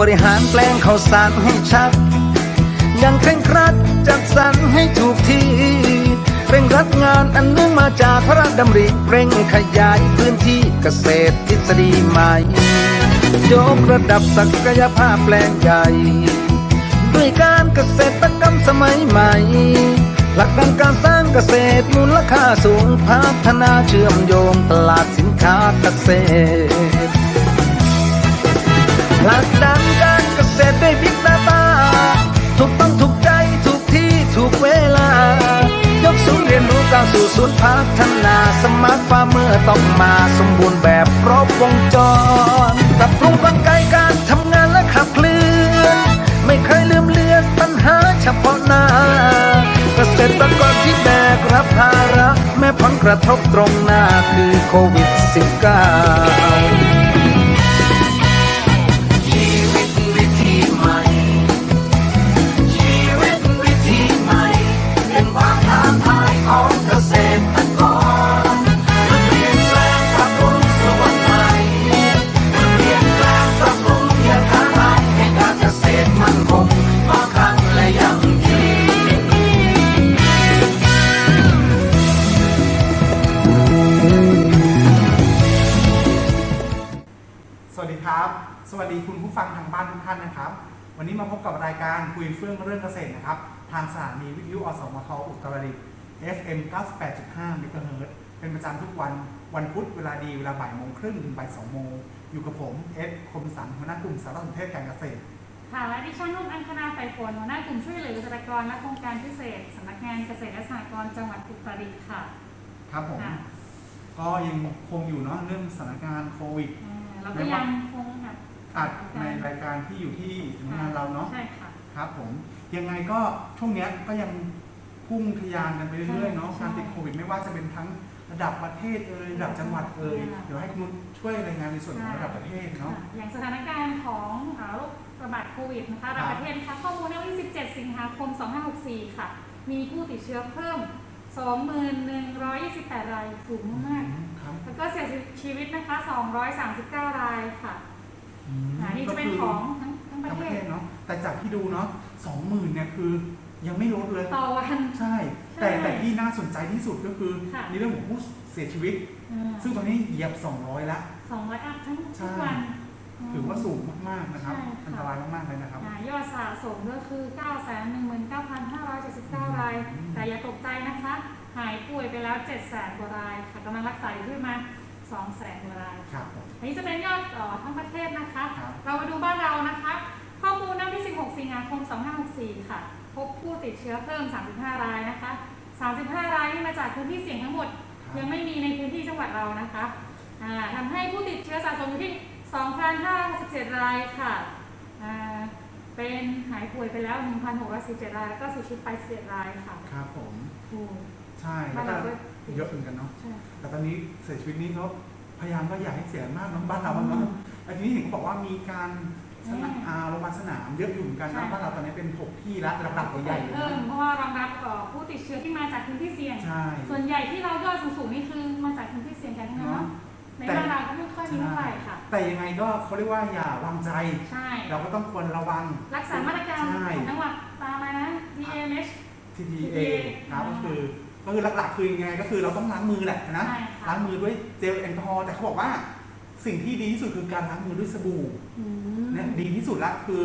บริหารแปลงข้าวสารให้ชัดย่างเคร่งครัดจัดสรรให้ถูกที่เร่งรัดงานอันเนื่องมาจากพระราชดำริเร่งขยายพื้นที่เกษตรทฤษฎีใหม่ ยกระดับศักยภาพแปลงใหญ่ ด้วยการเกษตรกรรมสมัยใหม่ หลักการการสร้างเกษตรมูลค่าสูงพัฒนาเชื่อมโยงตลาดสินค้าเกษตรผลักดันการเก ษตรด้วยบิ๊ก a าตา ถูกต้องถูกใจถูกที่ถูกเวลา ยกศูนย์เรียนรู้ก้าวสู่ศูนย์พัฒนาสมาร์ทฟาร์มเมอร์ต้องมาสมบูรณ์แบบครบวงจรปรับปรุงกลไกการทำงานและขับเคลื่อน ไม่เคยลืมเลือนปัญหาเฉพาะหน้าเกษตรกรที่แบกรับภาระแม้ผลกระทบตรงหน้าคือโควิด -19 รายการคุยเฟื่องเรื่องเกษตรนะครับ ทางสถานีวิทยุอสมทอุตรดิตถ์ FM 98.5เมกะเฮิรตซ์เป็นประจำทุกวันวันพุธเวลาดีเวลาบ่ายโมงครึ่งถึงบ่ายสองโมง อยู่กับผมเอสคมสันหัวหน้ากลุ่มสารสนเทศการเกษตร ค่ะและดิฉันนุ่นอังคณาไฟฝนหัวหน้ากลุ่มช่วยเหลือเกษตรกรและโครงการพิเศษสำนักงานเกษตรและสหกรณ์จังหวัดอุตรดิตถ์ค่ะ ครับผม ค่ะ ก็ยังคงอยู่เนาะเรื่องสถานการณ์โควิดเอ่อเราก็ยังคงแบบ อัดในรายการที่อยู่ที่สำนักงานเราเนาะใช่ค่ะ ครับผมยังไงก็ช่วงเนี้ยก็ยังพุ่งทะยานกันไปเรื่อยๆเนาะใช่การติดโควิดไม่ว่าจะเป็นทั้งระดับประเทศเอ่ยระดับจังหวัดเอ่ยค่ะเดี๋ยวให้คุณนุชช่วยรายงานในส่วนของระดับประเทศเนาะค่ะอย่างสถานการณ์ของเอ่อโรคระบาดโควิดนะคะระดับครับประเทศนะคะข้อมูลในวันที่ 17 สิงหาคม 2564 ค่ะ มีผู้ติดเชื้อเพิ่ม 21,128 ราย สูงมาก ครับ แล้วก็เสียชีวิตนะคะ 239 รายค่ะ อืมอ่านี่จะเป็นของทั้งทั้งประทั้งปเทระเทศศเนาะแต่จากที่ดูเนาะสองหมื่นเนี่ยคือยังไม่ลดเลย ต่อวัน ใช่ แต่ใช่แต่ที่น่าสนใจที่สุดก็คือค่ะ ในเรื่องของผู้เสียชีวิต ซึ่งตอนนี้เหยียบ 200ละสองร้อยอัพทั้งใช่ทุกวัน ถือว่าสูงมากๆนะครับ ใช่ค่ะ อันตรายมากๆเลยนะครับ อ่ายอดสะสมก็คือ 9 1 9 5 7 9 รายอืมแต่อย่าตกใจนะคะ หายป่วยไปแล้ว 7 0 0 0 0กว่ารายค่ะกำลังรักษาอยู่ที่ประมาณ 2 0 0 0 0กว่ารายครับผม อันนี้จะเป็นยอดเอ่อทั้งประเทศนะคะ ครับ เรามาดูบ้านเรานะคะ ข้อมูลณที่ 16 สิงหาคม 2564 ค่ะ พบผู้ติดเชื้อเพิ่ม 35 รายนะคะ 35 รายนี่มาจากพื้นที่เสี่ยงทั้งหมด ครับ ยังไม่มีในพื้นที่จังหวัดเรานะคะอ่าทำให้ผู้ติดเชื้อสะสมอยู่ที่ 2,567 รายค่ะอ่าเป็นหายป่วยไปแล้ว 1,617 ราย แล้วก็เสียชีวิตไป11รายค่ะครับผม โอ้ ใช่บ้านแล้วเราก็ก็เยอะเหมือนกันเนาะ ใช่แต่ ตอนนี้เสียชีวิตนี้เขาพยายามว่าอยากให้เสียมากเน้องบ้านเราบ้างเนาะอันนี้เห็นเขาบอกว่ามีการสนามอาโรงพยาบาลสนามเยอะอยู่เหมือนกันนะบ้านเราตอนนี้เป็นหกที่ละระดับใหญ่ๆเลยเพิ่มนะเพราะว่ารองรับเอ่อผู้ติดเชื้อที่มาจากพื้นที่เสี่ยง ใช่ ส่วนใหญ่ที่เรายอดสูงๆนี่คือมาจากพื้นที่เสี่ยงกันทั้งนั้นเนาะเนาะในบ้านเราก็ไม่ค่อยมีเท่าไหร่ค่ะ แต่ยังไงก็เขาเรียกว่าอย่าวางใจ ใช่ เราก็ต้องควรระวัง รักษามาตรการใช่ ของจังหวัดตามมานะ DMH TTA TTA ครับก็คือ ก็คือหลักๆคือยังไงก็คือเราต้องล้างมือแหละนะ ใช่ค่ะ ล้างมือด้วยเจลแอลกอฮอล์แต่เขาบอกว่า สิ่งที่ดีที่สุดคือการล้างมือด้วยสบู่อืม เนี่ยดีที่สุดละคือ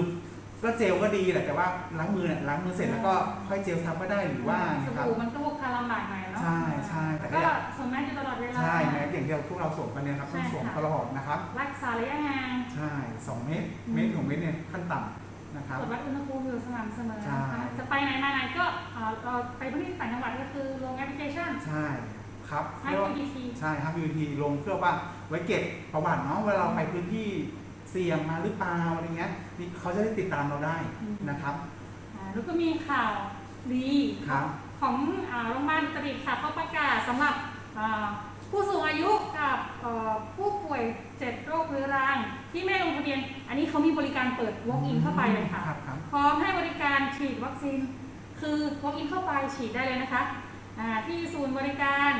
ก็เจลก็ดีแหละแต่ว่าล้างมือเนี่ยล้างมือเสร็จแล้วก็ค่อยเจลทับก็ได้หรือว่าสนะครับ บู่มันก็พกพาลำบากหน่อยเนาะใช่ใช่แต่แต่ก็ ก็สวมแมสอยู่ตลอดเวลา ใช่แม้อย่างที่เราพวกเราสวมกันเนี่ยครับต้องใช่สวมค่ะ ตลอดนะครับ รักษาระยะห่าง ใช่สองเมตรอืม เมตรของเมตรเนี่ยขั้นต่ำ นะครับตรวจวัดอุณหภูมิอยู่สม่ำเสมอใช่นะคะจะไปไหนมาไหนก็เอ่อเราไปพื้นที่ต่างจังหวัดก็คือลงแอปพลิเคชัน ใช่ครับให้เรียกว่า PPT ใช่ครับ UT ลงเพื่อว่าไว้เก็บประวัติเนาะเวลาเราไปพื้นที่เสี่ยงมาหรือเปล่าอะไรเงี้ยนี่เขาจะได้ติดตามเราได้อืม นะครับ อ่าแล้วก็มีข่าวดีครับ ของอ่าโรงพยาบาลอุตรดิตถ์ค่ะเขาประกาศสำหรับอ่าผู้สูงอายุกับเอ่อผู้ป่วยเจ็ดโรคเรื้อรัง ที่ไม่ลงทะเบียน อันนี้เขามีบริการเปิด walk in เข้าไปเลยค่ะ ครับครับพร้อมให้บริการฉีดวัคซีน คือ walk in เข้าไปฉีดได้เลยนะคะอ่าที่ศูนย์บริการ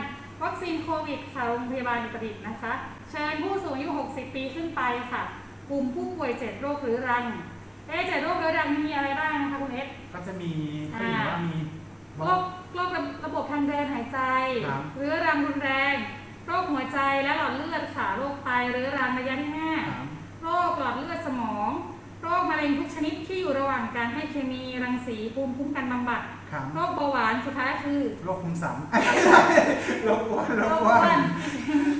วัคซีนโควิดค่ะโรงพยาบาลอุตรดิตถ์นะคะ เชิญผู้สูงอายุ 60 ปีขึ้นไปค่ะ กลุ่มผู้ป่วยเจ็ดโรคเรื้อรังเอ๊ะเจ็ดโรคเรื้อรังมีอะไรบ้างนะคะคุณเอส ก็จะมีก็เห็นว่ามีโรคโรคระบบทางเดินหายใจครับ เรื้อรังรุนแรง โรคหัวใจและหลอดเลือดค่ะ โรคไตเรื้อรังระยะที่ห้าครับ โรคหลอดเลือดสมอง โรคมะเร็งทุกชนิดที่อยู่ระหว่างการให้เคมีรังสีภูมิคุ้มกันบำบัด ครับโรคเบาหวานสุดท้ายคือโรคคุมสัมโรคอ้วนโรโรคคอ้วอ้วนน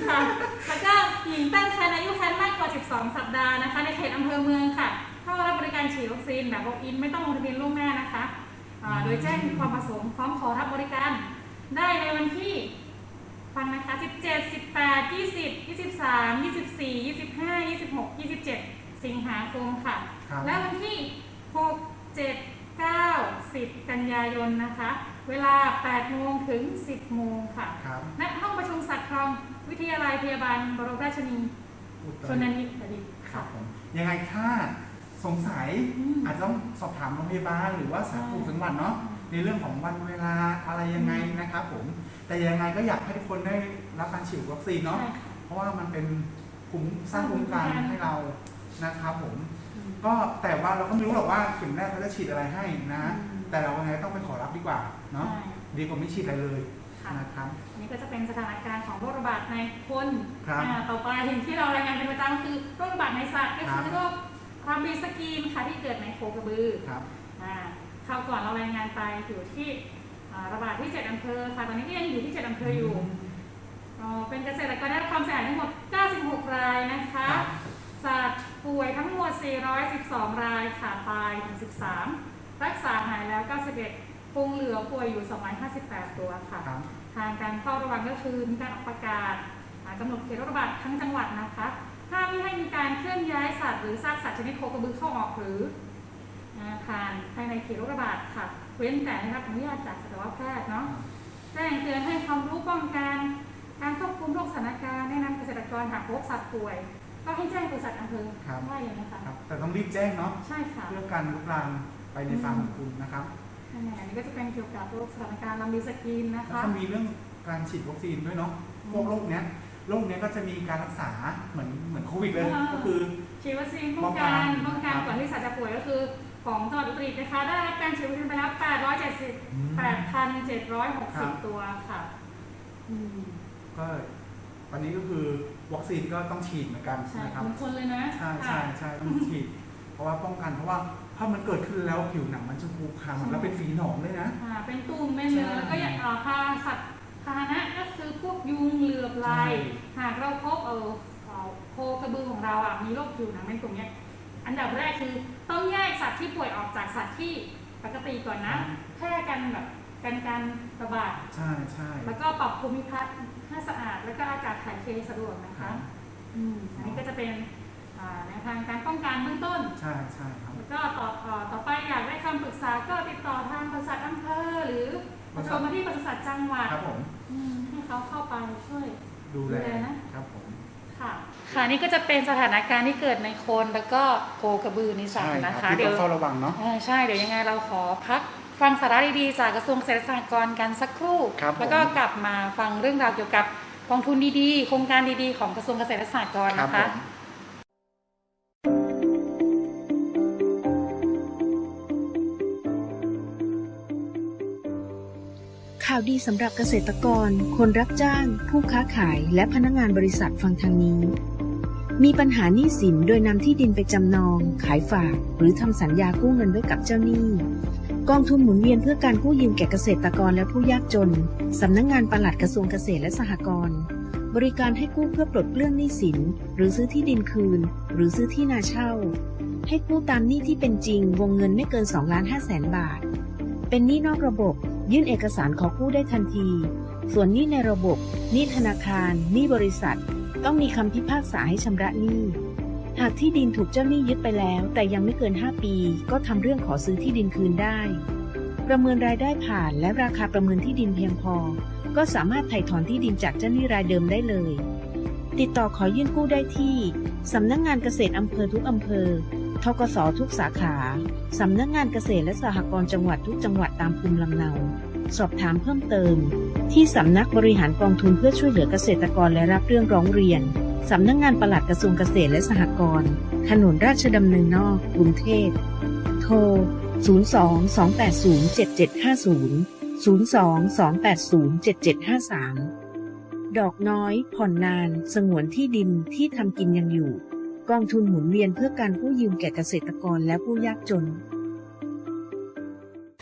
ค่ะแล้วก็หญิงตั้งครรภ์อายุครรภ์มากกว่า 12 สัปดาห์นะคะ ในเขตอำเภอเมืองค่ะเข้ารับบริการฉีดวัคซีนแบบ walk in ไม่ต้องลงทะเบียนล่วงหน้านะคะอ่าโดยแจ้งความประสงค์พร้อมขอรับบริการ ได้ในวันที่ ฟังนะคะ 17 18 20 23 24 25 26 27 สิงหาคมค่ะ ครับ และวันที่ 6 7 9 10 กันยายนนะคะ เวลา 8 โมงถึง 10 โมงค่ะ ครับณ ห้องประชุมสัตว์คลอง วิทยาลัยพยาบาลบรมราชชนีอุตชรนดินีตถ์อดีตครัค่ะ บผมยังไงถ้าสงสัยอืม อาจจะต้องสอบถามโรงพยาบาลหรือว่าสาธารณสุขจังหวัดเนาะในเรื่องของวันเวลาอะไรยังไงนะครับผม แต่ยังไงก็อยากให้ทุกคนได้รับการฉีดวัคซีนเนาะใช่ค่ะเพราะว่ามันเป็นภูมิสร้างภูมิคุ้มกันภูมิคุ้มกันให้เรานะครับผมอืมก็แต่ว่าเราก็ไม่รู้หรอกว่าเข็มแรกเขาจะฉีดอะไรให้นะอืมแต่เรายังไงต้องไปขอรับดีกว่าเนาะใช่ดีกว่าไม่ฉีดอะไรเลยค่ะนะครับอันนี้ก็จะเป็นสถานการณ์ของโรคระบาดในคนครับอ่าต่อไปที่เรารายงานเป็นประจำคือโรคระบาดในสัตว์ก็ครัคืบอโรคราบีสกีนค่ะที่เกิดในโคกระบือครับอ่าคราวก่อนเรารายงานไปอยู่ที่อ่า ระบาดที่ 7อำเภอค่ะ ตอนนี้ก็ยังอยู่ที่ 7อำเภออยู่อ๋อเป็นเกษตรกรได้รับความเสียหายทั้งหมด 96 รายนะคะครับสัตว์ป่วยทั้งหมด 412 รายค่ะตายถึง13 รักษาหายแล้ว 91คงเหลือป่วยอยู่ 258 ตัวค่ะครับทางการเฝ้าระวังก็คือมีการออกประกาศอ่ากำหนดเขตโรคระบาดทั้งจังหวัดนะคะห้ามไม่ให้มีการเคลื่อนย้ายสัตว์หรือซากสัตว์ชนิดโคกระบือเข้าออกหรืออ่าผ่านภายในเขตโรคระบาดค่ะ เว้นแต่ได้รับอนุญาตจากสัตวแพทย์เนาะแจ้งเตือนให้ความรู้ป้องกันการควบคุมโรคสถานการณ์แนะนำเกษตรกรหากพบสัตว์ป่วย ก็ให้แจ้งบริษัทอำเภอครับ ว่าอย่างนี้ค่ะครับแต่ต้องรีบแจ้งเนาะใช่ค่ะเพื่อการลุกลามไปในฟาร์มของคุณนะครับอันนี้ก็จะเป็นเกี่ยวกับโรคสถานการณ์ลำดีสกินนะแล้วคะ ก็มีเรื่องการฉีดวัคซีนด้วยเนาะพวกโรคเนี้ยโรคเนี้ยก็จะมีการรักษาเหมือนเหมือนโควิดเลยอ่า ก็คือ ฉีดวัคซีนป้องกันป้ป้อองงกักันน ก่อนที่สัตว์จะป่วยก็คือ ของจังหวัดอุตรดิตถ์นะคะ ได้รับการฉีดวัคซีนไปแล้วอืมครับ870 8,760 ตัวค่ะ อืมก็ตอนนี้ก็คือวัคซีนก็ต้องฉีดเหมือนกันใช่นะครับทุกคนเลยนะใช่ใช่ใช่ต้องฉีด เพราะว่าป้องกันเพราะว่าถ้ามันเกิดขึ้นแล้วผิวหนังมันจะปูคล้ำแล้วเป็นฝีหนองเลยนะ ค่ะเป็นตุ่มเป็นเนื้อใช่แล้วก็อย่างอ่าพาสัตว์พาหนะก็คือพวกยุงเหลือบลาย ใช่ หากเราพบเออเอ่อโคกระบือของเราอะมีโรคผิวหนังเป็นตุ่มเนี้ย อันดับแรกคือต้องแยกสัตว์ที่ป่วยออกจากสัตว์ที่ปกติก่อนนะแพร่กันแบบกันการระบาด ใช่ใช่แล้วก็ปรับภูมิทัศน์ให้สะอาด แล้วก็อากาศถ่ายเทสะดวกนะครัคะบอืมอันนี้ก็จะเป็นอ่าแนวทางการป้องกันเบื้องต้น ใช่ใช่ครับ แล้วก็ต่อต่อต่อไปอยากได้คำปรึกษาก็ติดต่อทางบริษัทอำเภอหรือโทรมาที่บริษัทจังหวัดครับผมอืมให้เขาเข้าไปช่วยดูแลดูแลนะครับผมค่ะ ค่ะนี่ก็จะเป็นสถานการณ์ที่เกิดในคนแล้วก็โคกระบือในสัตใช่ว์ครันะบคะที่เดี๋ต้ยอวงเฝ้าระวังเนาะเออใช่เดี๋ยวยังไงเราขอพักฟังสาระดีๆจากกระทรวงเกษตรและสหกรณ์กันสักครู่ครับผมแล้วก็กลับมาฟังเรื่องราวเกี่ยวกับกองทุนดีๆ โครงการดีๆ ของกระทรวงเกษตรและสหกรณ์ครับนะผคะมข่าวดีสำหรับเกษตรกร คนรับจ้าง ผู้ค้าขาย และพนักงานบริษัทฟังทางนี้ มีปัญหาหนี้สินโดยนำที่ดินไปจำนอง ขายฝาก หรือทำสัญญากู้เงินไว้กับเจ้าหนี้ กองทุนหมุนเวียนเพื่อการกู้ยืมแก่เกษตรกรและผู้ยากจน สำนักงงานปลัดกระทรวงเกษตรและสหกรณ์บริการให้กู้เพื่อปลดเปลื้องหนี้สิน หรือซื้อที่ดินคืน หรือซื้อที่นาเช่า ให้กู้ตามหนี้ที่เป็นจริง วงเงินไม่เกิน2ล้าน5แสนบาท เป็นหนี้นอกระบบ ยื่นเอกสารขอกู้ได้ทันที ส่วนหนี้ในระบบหนี้ธนาคารหนี้บริษัท ต้องมีคำพิพากษาให้ชำระหนี้ หากที่ดินถูกเจ้าหนี้ยึดไปแล้ว แต่ยังไม่เกิน 5 ปี ก็ทำเรื่องขอซื้อที่ดินคืนได้ ประเมินรายได้ผ่านและราคาประเมินที่ดินเพียงพอ ก็สามารถไถ่ถอนที่ดินจากเจ้าหนี้รายเดิมได้เลย ติดต่อขอยื่นกู้ได้ที่สำนักงงานเกษตรอำเภอทุกอำเภอทกสทุกสาขา สำนักงานเกษตรและสหกรณ์จังหวัดทุกจังหวัดตามภูมิลำเนา สอบถามเพิ่มเติม ที่สำนักบริหารกองทุนเพื่อช่วยเหลือเกษตรกรและรับเรื่องร้องเรียน สำนักงงานปลัดกระทรวงเกษตรและสหกรณ์ถนนราชดำเนินนอกกรุงเทพโทร 02-280-7750 02-280-7753 ดอกน้อย ผ่อนนาน สงวนที่ดินที่ทำกินยังอยู่ กองทุนหมุนเวียนเพื่อการกู้ยืมแก่เกษตรกรและผู้ยากจน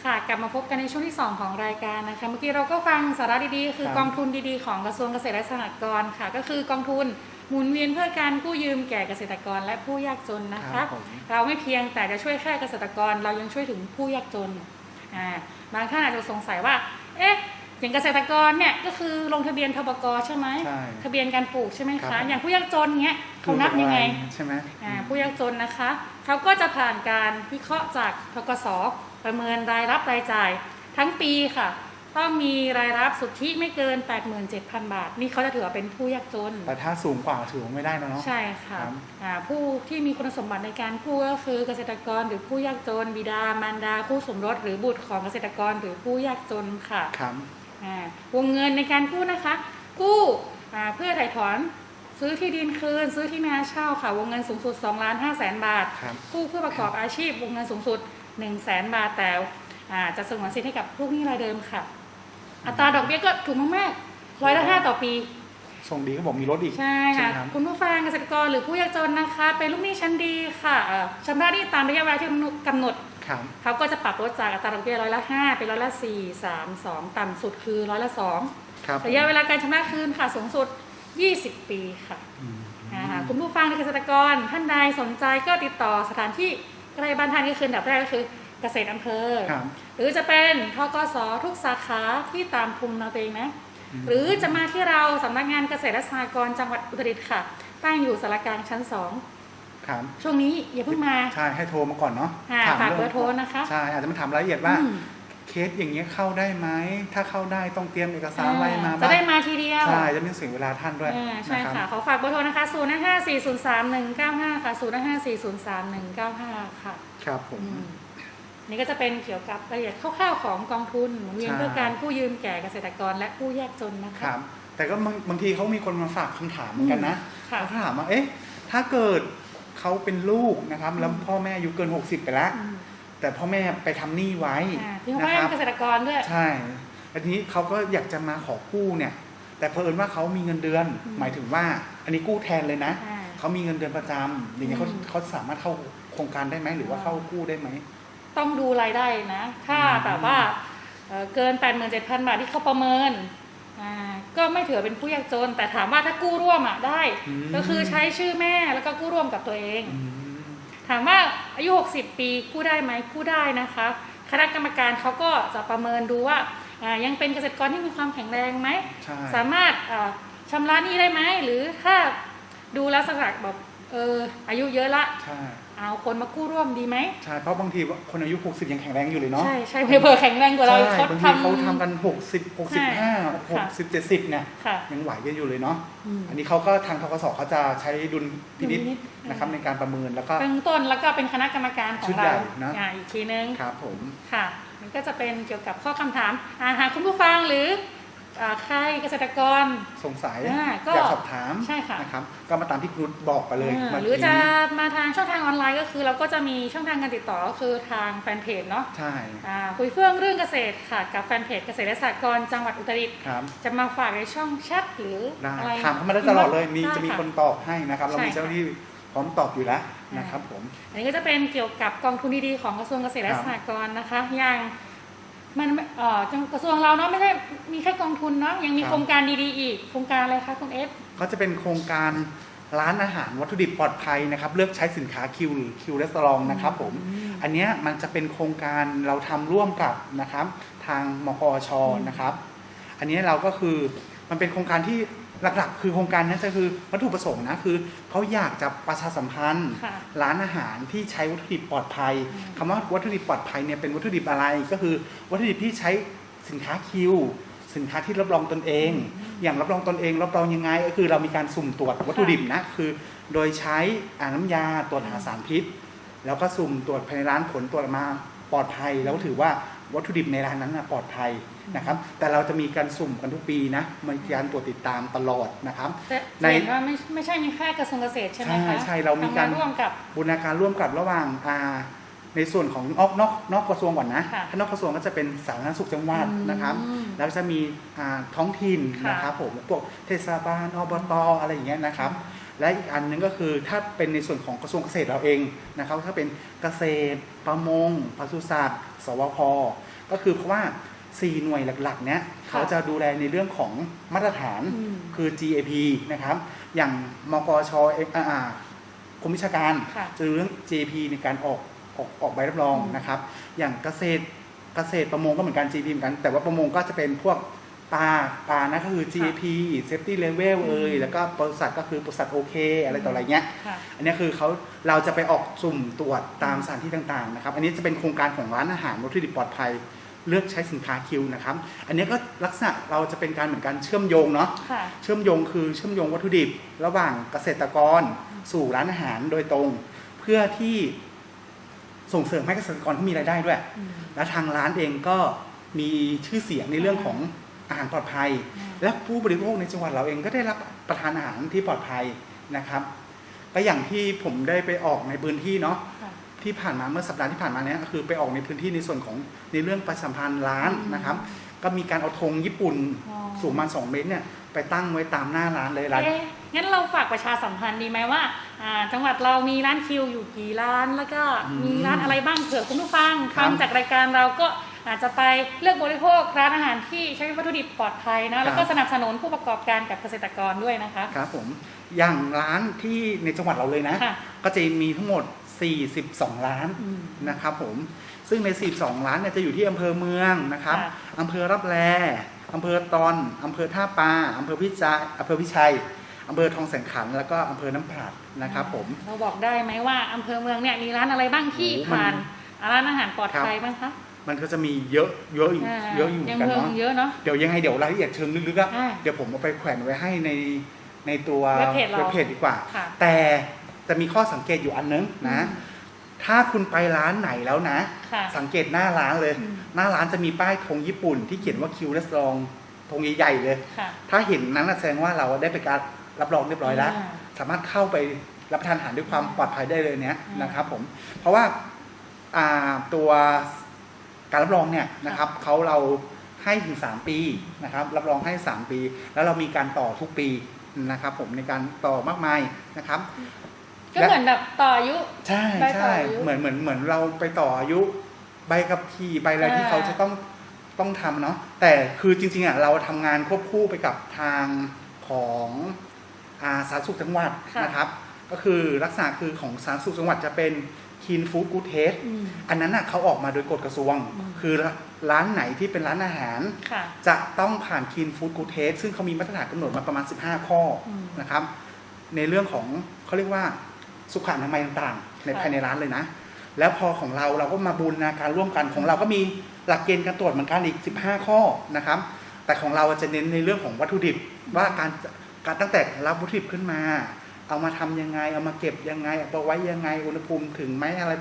ค่ะกลับมาพบกันในช่วงที่ 2 ของรายการนะคะเมื่อกี้เราก็ฟังสาระดีๆ คือครับกองทุนดีๆของกระทรวงเกษตรและสหกรณ์ค่ะ ก็คือกองทุนหมุนเวียนเพื่อการกู้ยืมแก่เกษตรกรและผู้ยากจนนะครัคะ บผม เราไม่เพียงแต่จะช่วยแค่เกษตรกรเรายังช่วยถึงผู้ยากจนอ่าบางท่านอาจจะสงสัยว่า เอ๊ะ อย่างเกษตรกรเนี่ยก็คือลงทะเบียนทบกใช่ไหมใช่ทะเบียนการปลูกใช่ไหมครัคะ บ อย่างผู้ยากจนเงี้ยเขานับยังไงใช่ไหมอ่าผู้ยากจนนะคะเขาก็จะผ่านการวิเคราะห์จากทกสประเมินรายรับรายจ่าย ทั้งปีค่ะ ต้องมีรายรับสุทธิไม่เกิน 87,000 บาท นี่เขาจะถือว่าเป็นผู้ยากจน แต่ถ้าสูงกว่าถือว่าไม่ได้แล้วเนาะ ใช่ค่ะครับ อ่าผู้ที่มีคุณสมบัติในการกู้ก็คือเกษตรกรหรือผู้ยากจน บิดามารดาคู่สมรสหรือบุตรของเกษตรกรหรือผู้ยากจนค่ะ ครับอ่า วงเงินในการกู้นะคะ กู้อ่าเพื่อถ่ายถอนซื้อที่ดินคืน ซื้อที่นาเช่าค่ะ วงเงินสูงสุด2ล้าน5แสนบาทครับกู้เพื่อประกอบอาชีพ วงเงินสูงสุด1 0 0 0 0แสนบาทแต่อ่าจะสงวนสิทธิ์ให้กับลูกหนี้รายเดิมค่ะ อัตราดอกเบี้ยก็ถูกมากๆร้อยละห้าต่อปี ส่งดีก็บอกมีรถอีก ใช่ค่ะไหมครับคุณผู้ฟังเกษตรกรหรือผู้ยากจนนะคะ เป็นลูกหนี้ชั้นดีค่ะเอ่อชำระหนี้ตามระยะเวลาที่กำหนดครับ เขาก็จะปรับลดจากอัตราดอกเบี้ยร้อยละห้าเป็นร้อยละสี่สามสองต่ำสุดคือร้อยละสองระยะเวลาการชำระคืนค่ะสูงสุด 20 ปีค่ะคุณผู้ฟังเกษตรกรท่านใดสนใจก็ติดต่อสถานที่ใกล้บ้านท่านก็คือดับแรกก็คือเกษตรอำเภอ หรือจะเป็นทกศทุกสาขาที่ตามภูมิเราเองนะ หรือจะมาที่เราสำนักงานเกษตรและสหกรณ์จังหวัดอุตรดิตถ์ค่ะ ตั้งอยู่สารกลางชั้นสอง ครับช่วงนี้อย่าเพิ่งมา ใช่ให้โทรมาก่อนเนาะถามฝากเบอร์โทรนะคะใช่อาจจะมาถามรายละเอียดว่าเคสอย่างเงี้ยเข้าได้ไหม ถ้าเข้าได้ต้องเตรียมเอกสารอะไรมาจะได้มาทีเดียว ใช่ จะมีเสียเวลาท่านด้วยใช่ค่ะ ขอฝากเบอร์โทรนะคะ 0 5 5 4 0 3 1 9 5 ค่ะ 0 5 4 0 3 1 9 5 ค่ะ ครับผม นี่ก็จะเป็นเกี่ยวกับรายละเอียดคร่าวๆของกองทุนหมุนเวียนเพื่อการกู้ยืมแก่เกษตรกรและผู้แยกจนนะคะแต่ก็บางทีเขามีคนมาฝากคำถามเหมือนกันนะเขาถามว่า เอ๊ะ ถ้าเกิด เขาเป็นลูกนะครับ แล้วพ่อแม่อายุเกิน 60 ไปแล้วอืมแต่พ่อแม่ไปทำหนี้ไว้อ่าที่เขานะว่าครับเกษตรกรด้วย ใช่ อันนี้เขาก็อยากจะมาขอกู้เนี่ย แต่เผอิญว่าเขามีเงินเดือนอืมหมายถึงว่า อันนี้กู้แทนเลยนะอ่าเขามีเงินเดือนประจำอย่างเงี้ยเขาอืมเขาสามารถเข้าโครงการได้ไหมหรือว่าเข้ากู้ได้ไหม ต้องดูรายได้นะ ถ้าอืมแบบว่าเอ่อเกิน87,000บาทที่เขาประเมิน อ่า ก็ไม่ถือเป็นผู้ยากจน แต่ถามว่าถ้ากู้ร่วมอะได้มก็คือใช้ชื่อแม่แล้วก็กู้ร่วมกับตัวเอง อืมถามว่าอายุ 60 ปีกู้ได้ไหมกู้ได้นะคะ คณะกรรมการเขาก็จะประเมินดูว่าอ่า ยังเป็นเกษตรกรที่มีความแข็งแรงไหม ใช่สามารถอ่าชำระหนี้ได้ไหม หรือถ้าดูแล้วสักแบบเอออายุเยอะละ ใช่ เอาคนมากู้ร่วมดีไหมใช่เพราะบางทีคนอายุ 60 ยังแข็งแรงอยู่เลยเนาะใช่ใช่เพอแข็งแรงกว่าเราใช่เขาบางททีเขาทำกัน 60ใช่ค่ะ65 60 70เนี่ยำค่ะยังไหวกันอยู่เลยเนาะอืมอันนี้เขาก็ทางทกสเขาจะใช้ดุลพินิจดุลพินิจนะครับในการประเมินแล้วก็เบื้องต้นแล้วก็เป็นคณะกรรมการขอชุงดใหญ่เรานะอ่าอีกทีนึงครับผมค่ะ มันก็จะเป็นเกี่ยวกับข้อคำถามอาหากคุณผู้ฟังหรือ อ่าใครเกษตรกร สงสัยอ่าก็อยากสอบถามใช่ค่ะ นะครับก็มาตามที่ครูบอกไปเลยอ่าเมื่หรือกี้จะมาทางช่องทางออนไลน์ก็คือ เราก็จะมีช่องทางการติดต่อก็คือทางแฟนเพจเนาะใช่อ่าคุยเฟื่องเรื่องเกษตรค่ะ กับแฟนเพจเกษตรและสหกรณ์จังหวัดอุตรดิตถ์ครับจะมาฝากในช่องแชทหรือได้อะไรถามเข้ามาได้ตลอดเลยมีได้จะมีค่ะคนตอบให้นะครับ เราใช่มีเจ้าหน้าที่พร้อมตอบอยู่แล้วอ่านนะครับผม อันนี้ก็จะเป็นเกี่ยวกับกองทุนดีๆของกระทรวงเกษตรและครับสหกรณ์นะคะ อย่าง มันเอ่อกระทรวงเราเนาะไม่ใช่มีแค่กองทุนเนาะยังมีโครงการดีๆอีก โครงการอะไรคะคุณเอฟ ก็จะเป็นโครงการร้านอาหารวัตถุดิบปลอดภัยนะครับ เลือกใช้สินค้าคิวหรือคิวรีสอร์ทนะครับผมอันเนี้ยมันจะเป็นโครงการเราทำร่วมกับนะครับ ทางมกอชนะครับ อันเนี้ยเราก็คือมันเป็นโครงการที่ หลักๆ คือโครงการนี้จะคือวัตถุประสงค์นะคือเขาอยากจะประชาสัมพันธ์ ค่ะ ร้านอาหารที่ใช้วัตถุดิบปลอดภัยอืมคำว่าวัตถุดิบปลอดภัยเนี่ยเป็นวัตถุดิบอะไร ก็คือวัตถุดิบที่ใช้สินค้าคิว สินค้าที่รับรองตนเอง อย่างรับรองตนเองรับรองยังไง ก็คือเรามีการสุ่มตรวจวัตถุดิบนะคือ โดยใช้อ่าน้ำยาตรวจหาสารพิษ แล้วก็สุ่มตรวจภายในร้านผลตรวจมาปลอดภัยแล้วถือว่า วัตถุดิบในร้านนั้นนะปลอดภัยนะครับแต่เราจะมีการสุ่มกันทุกปีนะมีการตรวจติดตามตลอดนะครับแต่ในเห็นว่าไม่ไม่ใช่มีแค่กระทรวงเกษตรใช่ไหมใช่คะใช่เรามีการทำงนร่วมกับบูรณาการร่วมกับระหว่างอ่าในส่วนของนอกนอกนอกกระทรวงก่อนนะค่ะถ้านอกกระทรวงก็จะเป็นสาธารณสุขจังหวัดอืมนะครับ แล้วก็จะมีอ่าท้องถิ่นค่ะนะครับผมพวกเทศบาลอบตอะไรอย่างเงี้ยนะครับ และอีกอันหนึงก็คือถ้าเป็นในส่วนของกระทรวงเกษตรเราเองนะครับถ้าเป็นเกษตร ประมงปศุสัตว์ สวพก็คือเพราะว่า 4 หน่วยหลักๆเนี้ยเขาจะดูแลในเรื่องของมาตรฐานอืมคือ GAP นะครับอย่างมกชเอ่ออ่ากรมวิชาการค่ะจะดูเรื่อง GAP ในการออกออกออกใบรับรองอืมนะครับ อย่างเกษตรเกษตรประมงก็เหมือนกัน GAP เหมือนกัน แต่ว่าประมงก็จะเป็นพวก ปลาปลานะก็คือ GAP Safety Level เอ่ยแล้วก็บริษัทก็คือบริษัทโอเค อะไรต่ออะไรเงี้ย ค่ะ อันนี้คือเขาเราจะไปออกสุ่มตรวจตามสถานที่ต่างๆนะครับ อันนี้จะเป็นโครงการของร้านอาหารวัตถุดิบปลอดภัย เลือกใช้สินค้าคิวนะครับ อันนี้ก็ลักษณะเราจะเป็นการเหมือนกันเชื่อมโยงเนาะ ค่ะ เชื่อมโยงคือเชื่อมโยงวัตถุดิบ ระหว่างเกษตรกร สู่ร้านอาหารโดยตรง เพื่อที่ส่งเสริมให้เกษตรกรเขามีรายได้ด้วย อืม และทางร้านเองก็มีชื่อเสียงในเรื่องของ อาหารปลอดภัยอืมและผู้บริโภคในจังหวัดเราเองก็ได้รับประทานอาหารที่ปลอดภัยนะครับก็อย่างที่ผมได้ไปออกในพื้นที่เนาะค่ะที่ผ่านมาเมื่อสัปดาห์ที่ผ่านมาเนี้ยก็คือไปออกในพื้นที่ในส่วนของในเรื่องประชาสัมพันธ์ร้านอืมนะครับ ก็มีการเอาธงญี่ปุ่นอ๋อสูงมาสองเมตรเนี่ยไปตั้งไว้ตามหน้าร้านเลยร้านเอ๊ะงั้นเราฝากประชาสัมพันธ์ดีไหมว่าอ่าจังหวัดเรามีร้านคิวอยู่กี่ร้าน แล้วก็อืมมีร้านอะไรบ้างเผื่อคุณผู้ฟังครับฟังจากรายการเราก็ อาจจะไปเลือกบริโภคร้านอาหารที่ใช้วัตถุดิบปลอดภัยนะแล้วก็สนับสนุนผู้ประกอบการกับเกษตรกรด้วยนะคะครับผมอย่างร้านที่ในจังหวัดเราเลยนะค่ะก็จะมีทั้งหมด 42 ร้านอืมนะครับผมซึ่งใน 42 ร้านเนี่ยจะอยู่ที่อำเภอเมืองนะครับค่ะอำเภอรับแลอำเภอตอนอำเภอท่าปลาอำเภอพิจายอำเภอพิชัยอำเภอทองแสนขันธ์แล้วก็อำเภอน้ำผาดนะครับผมเราบอกได้ไหมว่าอำเภอเมืองเนี่ยมีร้านอะไรบ้างที่โอ้มันผ่านร้านอาหารปลอดภัยบ้างคะ มันก็จะมีเยอะเยอะอยู่าเยอะอยู่เหมืยัองนกันเมืองเนาะเยอะเนาะเดี๋ยวยังไงเดี๋ยวรายละเอียดเชิงลึกๆอะอ่าเดี๋ยวผมเอาไปแขวนไว้ให้ในในตัวเว็บเพจเราว็บเพจดีกว่าค่ะแต่จะมีข้อสังเกตอยู่อันนึงนะอืมถ้าคุณไปร้านไหนแล้วนะค่ะสังเกตหน้าร้านเลยอืมหน้าร้านจะมีป้ายธงญี่ปุ่น ที่เขียนว่าคิวเรสลองธงใหญ่ๆเลยค่ะถ้าเห็นนั้นน่ะแสดงว่าเราได้ไปการรับรองเรียบร้อยแล้วอ่าสามารถเข้าไปรับประทานอาหารด้วยความปลอดภัยได้เลยเนี้ยอืมนะครับผม เพราะว่าอ่าตัว การรับรองเนี่ยนะครับเขาเราให้ถึง 3 ปีนะครับรับรองให้ 3 ปี แล้วเรามีการต่อทุกปีนะครับ ผมในการต่อมากมายนะครับก็เหมือนแบบต่ออายุใช่ใบต่อใช่อายุเหมือนเหมือนเหมือนเราไปต่ออายุ ใบขับขี่ใบอะไรที่อ่าเขาจะต้องต้องทำเนาะแต่คือจริงๆอะเราทำงานควบคู่ไปกับทางของอาสาธารณสุขจังหวัดค่ะนะครับ ก็คือลักษณะคือของสาธารณสุขจังหวัดจะเป็น Clean Food Good Taste อืมอันนั้นน่ะเขาออกมาโดยกฎกระทรวงอืมคือร้านไหนที่เป็นร้านอาหารค่ะจะต้องผ่าน Clean Food Good Taste ซึ่งเขามีมาตรฐานกำหนดมาประมาณ 15 ข้ออมนะครับ ในเรื่องของเขาเรียกว่าสุขอนามัยต่างๆ ในค่ะภายในร้านเลยนะ แล้วพอของเราเราก็มาบูรณาการร่วมกันของเราก็มีหลักเกณฑ์การตรวจเหมือนกันอีก 15 ข้อนะครับ แต่ของเราจะเน้นในเรื่องของวัตถุดิบว่าการการตั้งแต่รับวัตถุดิบขึ้นมา เอามาทำยังไง เอามาเก็บยังไงเอาไปไว้ยังไงอุณหภูมิถึงไหมอะไร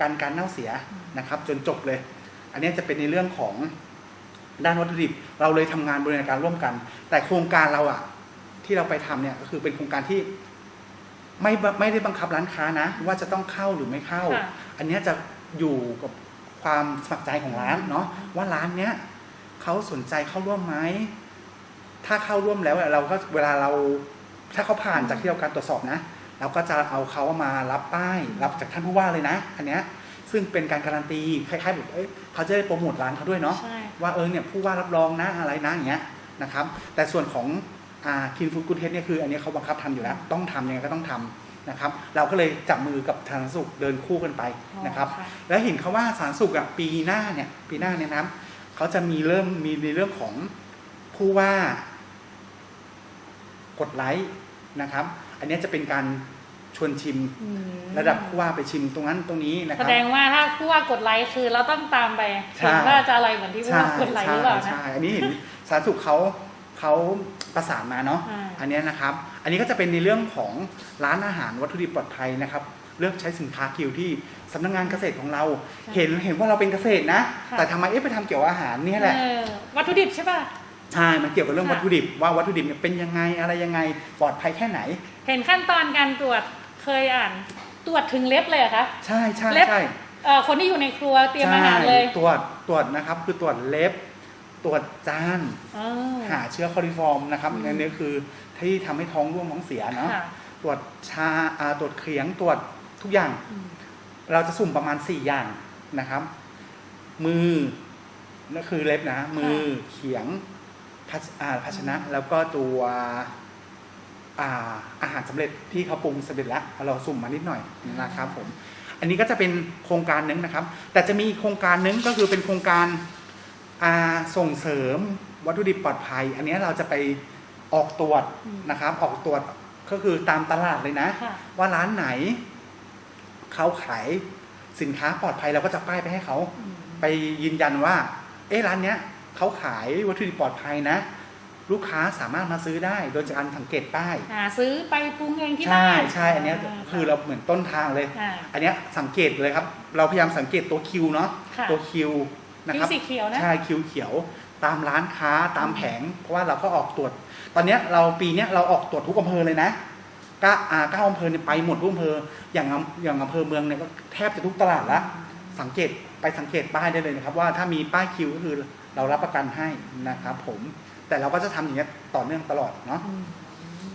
การการเน่าเสียนะครับ จนจบเลย อันนี้จะเป็นในเรื่องของด้านวัตถุดิบ เราเลยทำงานบริหารการร่วมกัน แต่โครงการเราอะที่เราไปทำเนี่ยก็คือเป็นโครงการที่ไม่บไม่ได้บังคับร้านค้านะ ว่าจะต้องเข้าหรือไม่เข้าค่ะอันเนี้ยจะอยู่กับความสมัครใจของร้านเนาะว่าร้านเนี้ยเขาสนใจเข้าร่วมไหมถ้าเข้าร่วมแล้วอะเราก็เวลาเรา ถ้าเขาผ่านจากที่เราการตรวจสอบนะเราก็จะเอาเขามารับป้ายรับจากท่านผู้ว่าเลยนะ อันเนี้ยซึ่งเป็นการการันตีคล้ายๆแบบเอ้ยเขาจะได้โปรโมทร้านเขาด้วยเนาะใช่ว่าเออเนี่ยผู้ว่ารับรองนะอะไรนะอย่างเงี้ยนะครับ แต่ส่วนของอ่าคินฟูดกูเทสเนี่ยคืออันนี้เขาบังคับทำอยู่แล้ว ต้องทำยังไงก็ต้องทำนะครับ เราก็เลยจับมือกับทางสาธารณสุขเดินคู่กันไปนะครับอ๋อค่ะแล้วเห็นเขาว่าสาธารณสุขอะปีหน้าเนี่ยปีหน้าเนี่ยนะครับเขาจะมีเริ่มมีในเรื่องของผู้ว่า กดไลค์นะครับ อันนี้จะเป็นการชวนชิมอืมระดับผู้ว่าไปชิมตรงนั้นตรงนี้นะคแสรับดงว่าถ้าผู้ว่ากดไลค์คือเราต้องตามไปใช่เห็นว่าจะอะไรเหมือนที่ผู้ใช่ว่ากดไลค์หใช่รือเปล่านะใช่อันนี้เห็นสาธารณสุขเขาเขาประสานมาเนาะอ่าอันเนี้ยนะครับ อันนี้ก็จะเป็นในเรื่องของร้านอาหารวัตถุดิบปลอดภัยนะครับ เลือกใช้สินค้าคิวที่สำนักงานเกษตรของเราค่ะเห็นเห็นว่าเราเป็นเกษตรนะค่ะแต่ทำไมเอ๊ะไปทำเกี่ยวกับอาหารเนี่ยแหละเออวัตถุดิบใช่ป่ะ ใช่ มันเกี่ยวกับเรื่องค่ะวัตถุดิบ ว่าวัตถุดิบเนี่ยเป็นยังไงอะไรยังไงปลอดภัยแค่ไหน เห็นขั้นตอนการตรวจเคยอ่านตรวจถึงเล็บเลยเหรอคะใช่ใช่เล็บใช่เอ่อคนที่อยู่ในครัวเตรียมอาหารเลยใช่ตรวจตรวจนะครับ คือตรวจเล็บตรวจจานอ๋อหาเชื้อคอลิฟอร์มนะครับอืมในนี้คือที่ทำให้ท้องร่วงท้องเสียเนาะค่ะตรวจชาอ่าตรวจเขียงตรวจทุกอย่างอืมเราจะสุ่มประมาณ 4 อย่างนะครับ มือนั่นคือเล็บนะ มือเขียง ภาชอ่าภาชนะแล้วก็ตัวอ่าอาหารสำเร็จที่เขาปรุงสำเร็จแล้วเราสุ่มมานิดหน่อยนะครับผมอันนี้ก็จะเป็นโครงการหนึงนะครับ แต่จะมีอีกโครงการหนึงก็คือเป็นโครงการอ่าส่งเสริมวัตถุดิบปลอดภัย อันนี้เราจะไปออกตรวจอืมนะครับ ออกตรวจก็คือตามตลาดเลยนะค่ะว่าร้านไหนเขาขายสินค้าปลอดภัยเราก็จะป้ายไปให้เขาอืมไปยืนยันว่า เอ๊ะร้านเนี้ย เขาขายวัตถุดิบปลอดภัยนะ ลูกค้าสามารถมาซื้อได้ โดยจากการสังเกตป้ายหาซื้อไปปรุงเองที่ใช่บ้านใช่อันเนี้ยาคือเราเหมือนต้นทางเลยอ่าอันเนี้ยสังเกตเลยครับ เราพยายามสังเกตตัวคิวเนาะค่ะ ตัวคิวนะคิ้ควรับ สีเขียวนะ ใช่คิวเขียวตามร้านค้าตามแผงเพราะว่าเราก็ออกตรวจ ตอนเนี้ยเราปีเนี้ยเราออกตรวจทุกอำเภอเลยนะก้าอ่าเก้าอำเภอเนี่ยไปหมดทุกอำเภออย่างอำอย่างอำเภอเมืองเนี่ยก็แทบจะทุกตลาดละสังเกตไปสังเกตป้ายได้เลยนะครับว่าถ้ามีป้ายคิวก็คือ เรารับประกันให้นะครับผมแต่เราก็จะทำอย่างเงี้ยต่อเนื่องตลอดเนาะอืม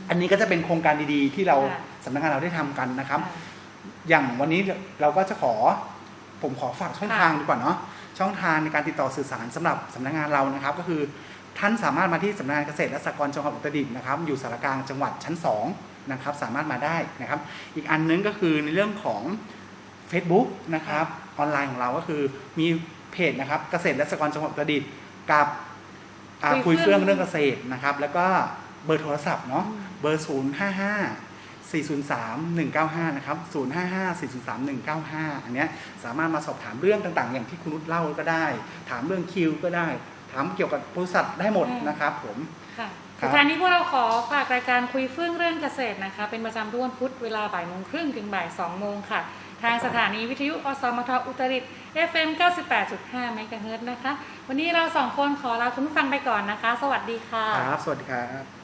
อันนี้ก็จะเป็นโครงการดีๆ ที่เราค่ะสำนักงานเราได้ทำกันนะครับอ่าอย่างวันนี้เราก็จะขอ ผมขอฝากช่องค่ะทางดีกว่าเนาะช่องทางในการติดต่อสื่อสารสำหรับสำนักงานเรานะครับ ก็คือท่านสามารถมาที่สำนักงานเกษตรและสหกรณ์จังหวัดอุตรดิตถ์นะครับ อยู่สารกลางจังหวัดชั้น2นะครับสามารถมาได้นะครับ อีกอันนึงก็คือในเรื่องของ Facebook นะครับออนไลน์ของเราก็คือมี เพจนะครับเกษตรและสหกรณ์จังหวัดอุตรดิตถ์กับอ่าคุคุยยเฟื่เฟื่อองงเรื่องเกษตรนะครับ แล้วก็เบอร์โทรศัพท์เนาะอืมเบอร์ 0 5 5 403 195 นะครับ 055 403 195 อันเนี้ยสามารถมาสอบถามเรื่องต่างๆ อย่างที่คุณนุชเล่าก็ได้ ถามเรื่องคิวก็ได้ ถามเกี่ยวกับบริษัทได้หมดอืมนะครับผม ค่ะครับ สุดท้ายนี้พวกเราขอฝากรายการคุยเฟื่องเรื่องเกษตรนะคะ เป็นประจำทุกวันพุธเวลาบ่ายโมงครึ่งถึงบ่ายสองโมงค่ะ ทางสถานีวิทยุอสมทอุตริต FM 98.5เมกะเฮิรตซ์นะคะ วันนี้เราสองคนขอลาคุณผู้ฟังไปก่อนนะคะ สวัสดีค่ะ ครับ สวัสดีครับ